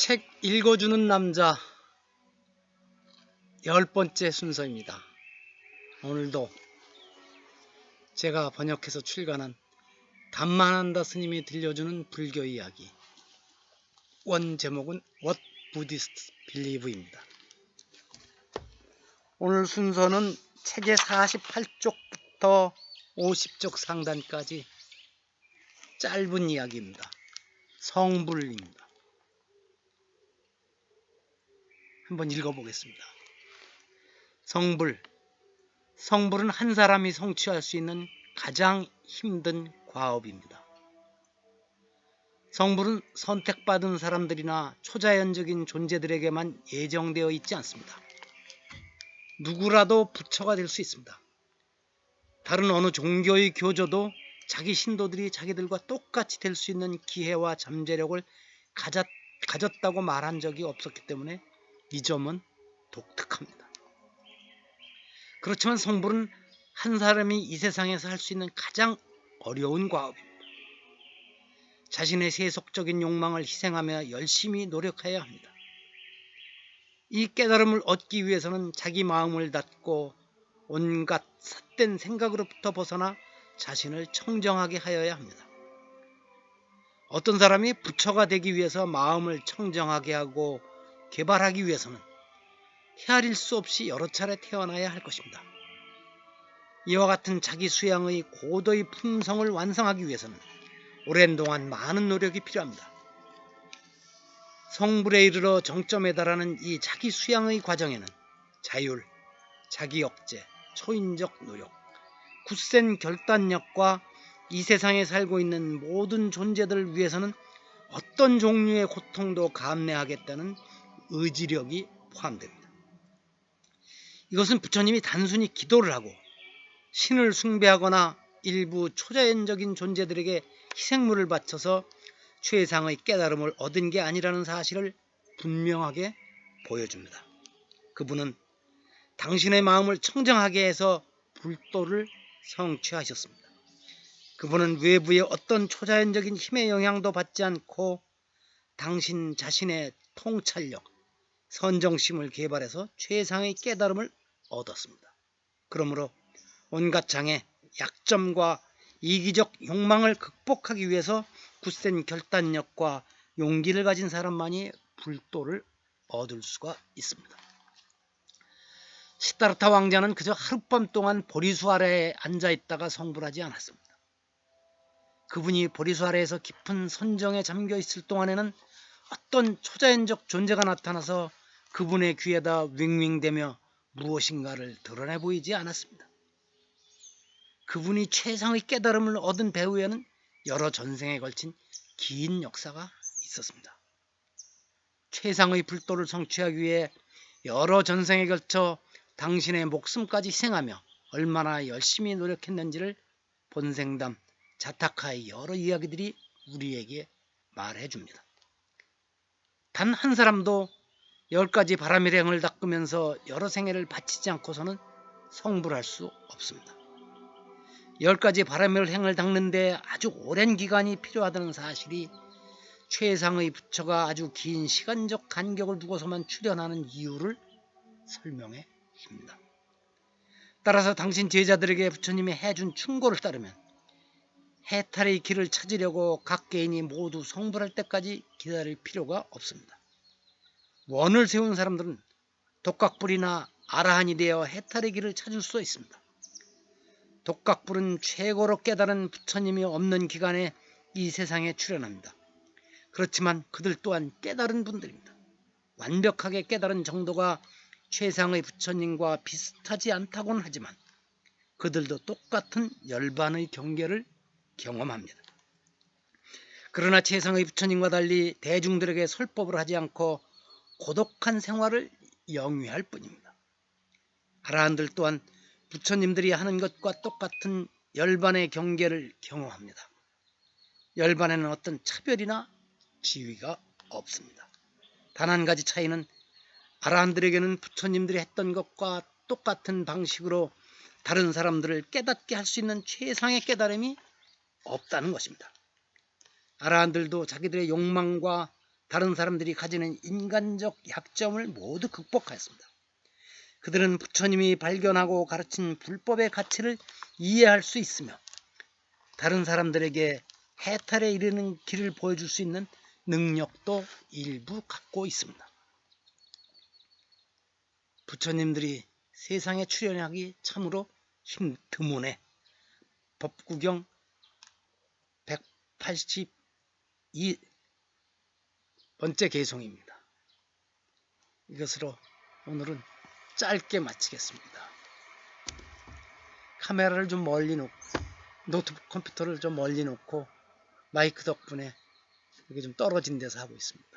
책 읽어주는 남자 열 번째 순서입니다. 오늘도 제가 번역해서 출간한 담만한다 스님이 들려주는 불교 이야기 원 제목은 What Buddhists Believe입니다. 오늘 순서는 책의 48쪽부터 50쪽 상단까지 짧은 이야기입니다. 성불입니다. 한번 읽어보겠습니다. 성불. 성불은 한 사람이 성취할 수 있는 가장 힘든 과업입니다. 성불은 선택받은 사람들이나 초자연적인 존재들에게만 예정되어 있지 않습니다. 누구라도 부처가 될 수 있습니다. 다른 어느 종교의 교조도 자기 신도들이 자기들과 똑같이 될 수 있는 기회와 잠재력을 가졌, 가졌다고 말한 적이 없었기 때문에 이 점은 독특합니다. 그렇지만 성불은 한 사람이 이 세상에서 할 수 있는 가장 어려운 과업입니다. 자신의 세속적인 욕망을 희생하며 열심히 노력해야 합니다. 이 깨달음을 얻기 위해서는 자기 마음을 닫고 온갖 삿된 생각으로부터 벗어나 자신을 청정하게 하여야 합니다. 어떤 사람이 부처가 되기 위해서 마음을 청정하게 하고 개발하기 위해서는 헤아릴 수 없이 여러 차례 태어나야 할 것입니다. 이와 같은 자기 수양의 고도의 품성을 완성하기 위해서는 오랜 동안 많은 노력이 필요합니다. 성불에 이르러 정점에 달하는 이 자기 수양의 과정에는 자율, 자기 억제, 초인적 노력, 굳센 결단력과 이 세상에 살고 있는 모든 존재들을 위해서는 어떤 종류의 고통도 감내하겠다는 의지력이 포함됩니다. 이것은 부처님이 단순히 기도를 하고 신을 숭배하거나 일부 초자연적인 존재들에게 희생물을 바쳐서 최상의 깨달음을 얻은 게 아니라는 사실을 분명하게 보여줍니다. 그분은 당신의 마음을 청정하게 해서 불도를 성취하셨습니다. 그분은 외부의 어떤 초자연적인 힘의 영향도 받지 않고 당신 자신의 통찰력, 선정심을 개발해서 최상의 깨달음을 얻었습니다. 그러므로 온갖 장애, 약점과 이기적 욕망을 극복하기 위해서 굳센 결단력과 용기를 가진 사람만이 불도를 얻을 수가 있습니다. 시타르타 왕자는 그저 하룻밤 동안 보리수 아래에 앉아 있다가 성불하지 않았습니다. 그분이 보리수 아래에서 깊은 선정에 잠겨 있을 동안에는 어떤 초자연적 존재가 나타나서 그분의 귀에다 윙윙대며 무엇인가를 드러내 보이지 않았습니다. 그분이 최상의 깨달음을 얻은 배후에는 여러 전생에 걸친 긴 역사가 있었습니다. 최상의 불도를 성취하기 위해 여러 전생에 걸쳐 당신의 목숨까지 희생하며 얼마나 열심히 노력했는지를 본생담 자타카의 여러 이야기들이 우리에게 말해줍니다. 단 한 사람도 열 가지 바람의 행을 닦으면서 여러 생애를 바치지 않고서는 성불할 수 없습니다. 열 가지 바람의 행을 닦는데 아주 오랜 기간이 필요하다는 사실이 최상의 부처가 아주 긴 시간적 간격을 두고서만 출현하는 이유를 설명해 줍니다. 따라서 당신 제자들에게 부처님이 해준 충고를 따르면 해탈의 길을 찾으려고 각 개인이 모두 성불할 때까지 기다릴 필요가 없습니다. 원을 세운 사람들은 독각불이나 아라한이 되어 해탈의 길을 찾을 수 있습니다. 독각불은 최고로 깨달은 부처님이 없는 기간에 이 세상에 출현합니다. 그렇지만 그들 또한 깨달은 분들입니다. 완벽하게 깨달은 정도가 최상의 부처님과 비슷하지 않다고는 하지만 그들도 똑같은 열반의 경계를 경험합니다. 그러나 최상의 부처님과 달리 대중들에게 설법을 하지 않고 고독한 생활을 영위할 뿐입니다. 아라한들 또한 부처님들이 하는 것과 똑같은 열반의 경계를 경험합니다. 열반에는 어떤 차별이나 지위가 없습니다. 단 한 가지 차이는 아라한들에게는 부처님들이 했던 것과 똑같은 방식으로 다른 사람들을 깨닫게 할 수 있는 최상의 깨달음이 없다는 것입니다. 아라한들도 자기들의 욕망과 다른 사람들이 가지는 인간적 약점을 모두 극복하였습니다. 그들은 부처님이 발견하고 가르친 불법의 가치를 이해할 수 있으며 다른 사람들에게 해탈에 이르는 길을 보여줄 수 있는 능력도 일부 갖고 있습니다. 부처님들이 세상에 출연하기 참으로 힘 드문에 법구경 182 번째 개송입니다. 이것으로 오늘은 짧게 마치겠습니다. 카메라를 좀 멀리 놓고 노트북 컴퓨터를 좀 멀리 놓고 마이크 덕분에 이게 좀 떨어진 데서 하고 있습니다.